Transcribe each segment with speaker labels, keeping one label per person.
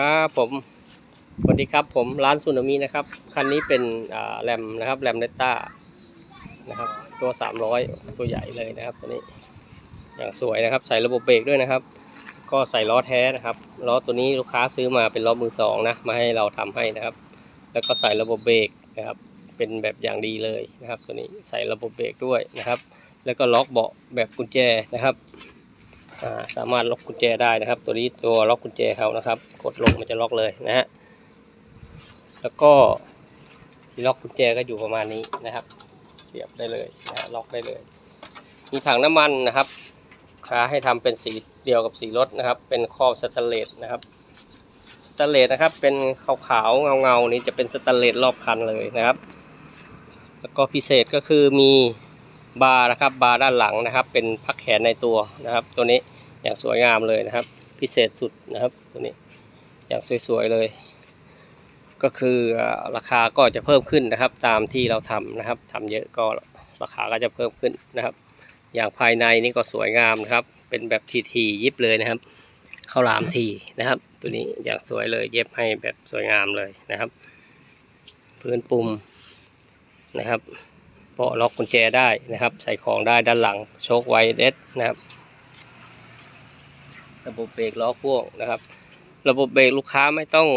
Speaker 1: ครับผมสวัสดีครับผมร้านซูนามินะครับ คันนี้เป็นแรมนะครับแรมเนต้านะครับ ตัว 300 ตัวใหญ่เลยนะครับตัวนี้อย่างสวยนะครับ ใส่ระบบเบรกด้วยนะครับ ก็ใส่ล้อแท้นะครับล้อตัวนี้ลูกค้าซื้อมาเป็นล้อมือสองนะมาให้เราทำให้นะครับ แล้วก็ใส่ระบบเบรกนะครับ เป็นแบบอย่างดีเลยนะครับ ตัวนี้ใส่ระบบเบรกด้วยนะครับ แล้วก็ล็อกเบาะแบบกุญแจนะครับ สามารถล็อกกุญแจได้นะครับ ตัวนี้ตัวล็อกกุญแจเขานะครับ กดลงมันจะล็อกเลยนะฮะแล้วก็ล็อกกุญแจก็อยู่ประมาณนี้นะครับ เสียบได้เลยนะฮะล็อกได้เลย มีถังน้ำมันนะครับค้าให้ทำเป็นสีเดียวกับสีรถนะครับ เป็นครอบสแตนเลสนะครับสแตนเลสนะครับ เป็นขาวๆเงาๆนี้จะเป็นสแตนเลสรอบคันเลยนะครับ แล้วก็พิเศษก็คือมีบาร์นะครับบาร์ด้านหลังนะครับ เป็นพักแขนในตัวนะครับ ตัวนี้ อย่างสวยงามเลยนะครับ พิเศษสุดนะครับตัวนี้อย่างสวยๆเลย ก็คือราคาก็จะเพิ่มขึ้นนะครับ ตามที่เราทำนะครับทำเยอะก็ราคาก็จะเพิ่มขึ้นนะครับ อย่างภายในนี่ก็สวยงามนะครับ เป็นแบบทีทีๆยิบเลยนะครับข้าวหลามทีนะครับ ตัวนี้อย่างสวยเลยเย็บให้แบบสวยงามเลยนะครับ พื้นปุ่มนะครับเปาะล็อกกุญแจได้นะครับ ใส่ของได้ด้านหลังโชคไวเดสนะครับ ระบบเบรกล้อพ่วงนะครับ ระบบเบรกลูกค้าไม่ต้อง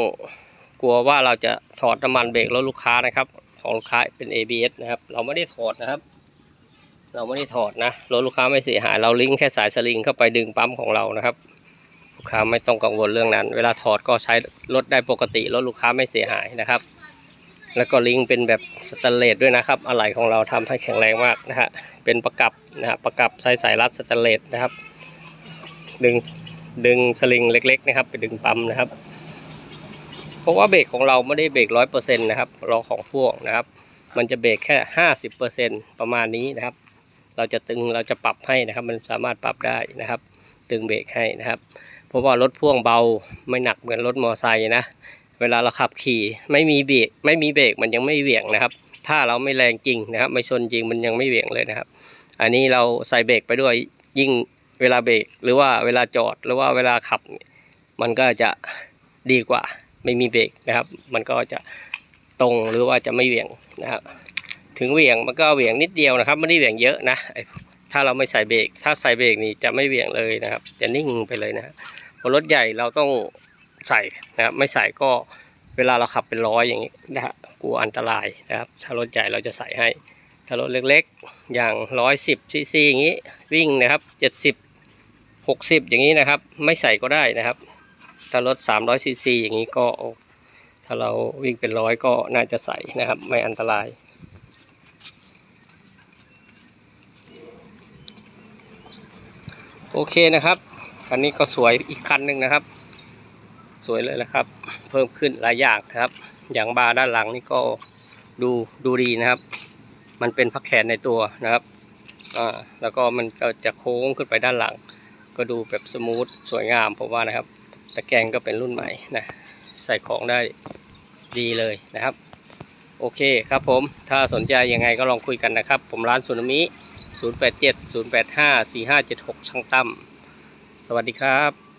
Speaker 1: กลัวว่าเราจะถอดน้ำมันเบรกรถลูกค้านะครับ ของลูกค้าเป็น ABS นะครับ เราไม่ได้ถอดนะครับ เราไม่ได้ถอดนะรถลูกค้าไม่เสียหาย เราลิงก์แค่สายสลิงเข้าไปดึงปั๊มของเรานะครับ ลูกค้าไม่ต้องกังวลเรื่องนั้น เวลาถอดก็ใช้รถได้ปกติรถลูกค้าไม่เสียหายนะครับ แล้วก็ลิงก์เป็นแบบสแตนเลสด้วยนะครับอะไหล่ของเราทำให้แข็งแรงมากนะฮะเป็นประกับนะฮะประกับใส่สายรัดสแตนเลสนะครับ ดึง ดึงสลิงเล็ก ๆ นะครับ ไปดึงปั๊มนะครับ เพราะว่าเบรกของเราไม่ได้เบรกร้อยเปอร์เซ็นต์นะครับเราของพ่วงนะครับ มันจะเบรกแค่ห้าสิบเปอร์เซ็นต์ประมาณนี้นะครับ เราจะตึงเราจะปรับให้นะครับ มันสามารถปรับได้นะครับ ตึงเบรกให้นะครับ เพราะว่ารถพ่วงเบาไม่หนักเหมือนรถมอไซค์นะเวลาเราขับขี่ไม่มีเบรกไม่มีเบรกมันยังไม่เหวี่ยงนะครับ ถ้าเราไม่แรงจริงนะครับ ไม่ชนจริงมันยังไม่เหวี่ยงเลยนะครับ อันนี้เราใส่เบรกไปด้วยยิ่ง เวลาเบรกหรือว่าเวลาจอดหรือว่าเวลาขับ มันก็จะดีกว่าไม่มีเบรกนะครับ มันก็จะตรงหรือว่าจะไม่เหวี่ยงนะครับถึงเหวี่ยงมันก็เหวี่ยงนิดเดียวนะครับไม่ได้เหวี่ยงเยอะนะถ้าเราไม่ใส่เบรกถ้าใส่เบรกนี่จะไม่เหวี่ยงเลยนะครับ จะนิ่งไปเลยนะครับพอรถใหญ่เราต้องใส่นะครับไม่ใส่ก็เวลาเราขับเป็นร้อยอย่างนี้นะฮะกลัวอันตรายนะครับถ้ารถใหญ่เราจะใส่ให้ถ้ารถเล็กๆ อย่างร้อยสิบซีซีอย่างนี้วิ่งนะครับเจ็ดสิบหกสิบอย่างนี้นะครับ ไม่ใส่ก็ได้นะครับ ถ้ารถสามร้อยซีซีอย่างนี้ก็ถ้าเราวิ่งเป็นร้อยก็น่าจะใส่นะครับ ไม่อันตรายโอเคนะครับคันนี้ก็สวยอีกคันหนึ่งนะครับ สวยเลยนะครับ เพิ่มขึ้นหลายอย่างนะครับ อย่างบาร์ด้านหลังนี่ก็ดูดูดีนะครับ มันเป็นพักแขนในตัวนะครับอ่าแล้วก็มันก็จะโค้งขึ้นไปด้านหลัง ก็ดูแบบสมูทสวยงามผมว่านะครับ ตะแกรงก็เป็นรุ่นใหม่นะใส่ของได้ดีเลยนะครับ โอเคครับผมถ้าสนใจยังไงก็ลองคุยกันนะครับ ผมร้านสุนามิ 087 085 4576 ช่างตั้มสวัสดีครับ